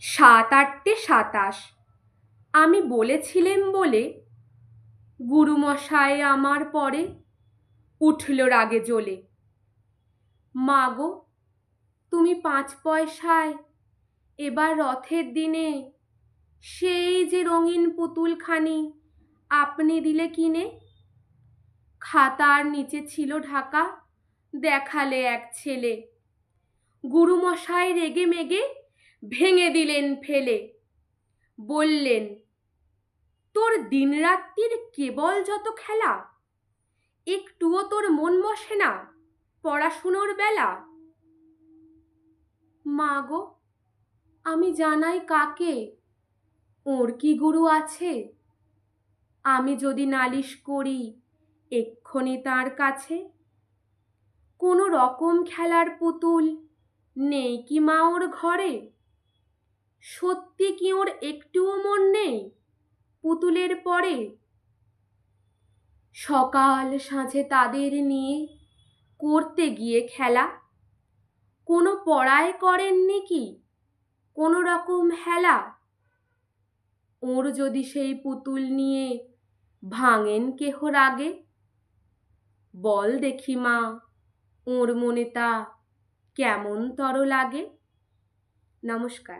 সাত আটটে সাতাশ। আমি বলেছিলেম বলে গুরুমশায় আমার পরে উঠল রাগে জ্বলে। মা গো, তুমি পাঁচ পয়সায় এবার রথের দিনে সেই যে রঙিন পুতুলখানি আপনি দিলে কিনে? খাতার নিচে ছিল ঢাকা, দেখালে এক ছেলে। গুরুমশাই রেগে মেগে ভেঙে দিলেন ফেলে। বললেন, তোর দিনরাত্রির কেবল যত খেলা, একটুও তোর মন বসে না পড়াশুনোর বেলা? মা গো, আমি জানাই কাকে? ওর কি গুরু আছে? আমি যদি নালিশ করি এক্ষণি তার কাছে। কোনো রকম খেলার পুতুল নেই কি মা ওর ঘরে? সত্যি কি ওর একটুও মন নেই পুতুলের পরে? সকাল সাঁঝে তাদের নিয়ে করতে গিয়ে খেলা। কোনো পড়ায় করেননি কি? কোনো রকম হেলা? ওর যদি সেই পুতুল নিয়ে ভাঙেন কেহ রাগে? বল দেখি মা, ওর মনে তা কেমন তর লাগে? নমস্কার।